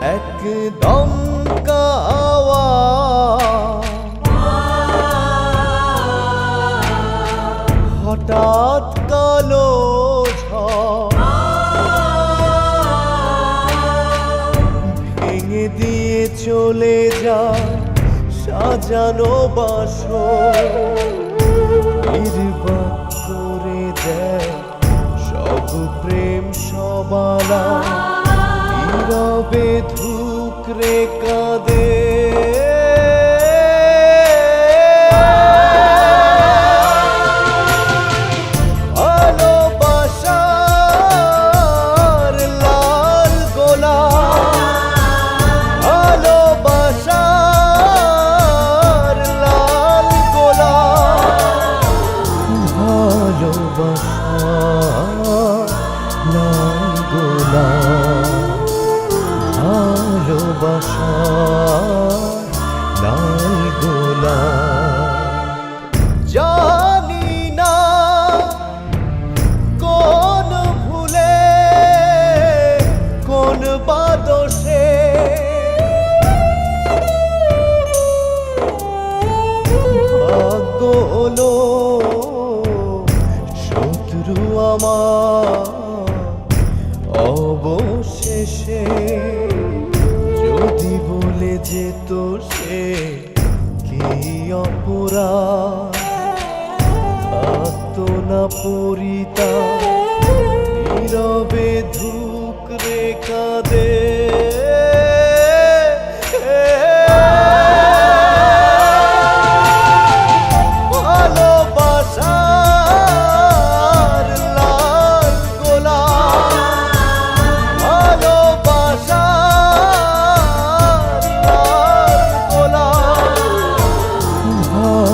একদম হঠাৎ কালো ভেঙে দিয়ে চলে যায় সাজানো বাসর। নির্বাক করে দেয় সব প্রেম সবালা নীরবে ধুকরে কাঁদে। শত্রু আমার অবশেষে যদি বলে যেত সে কি অপরা না পরিতা নীরবে ধুক রে কাঁদে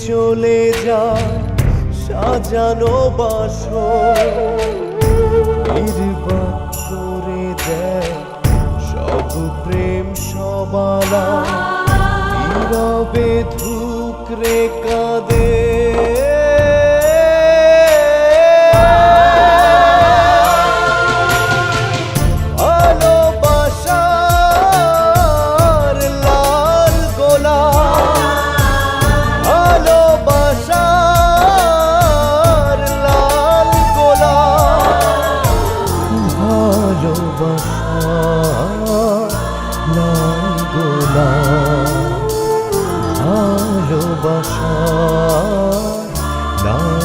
চলে যা সাজানো বাসো নির্বাক করে দেয় সব প্রেম সবালা। নীরবে ধুকরে কাঁদে ভালোবাসা নাই গোলা ভালোবাসা নাই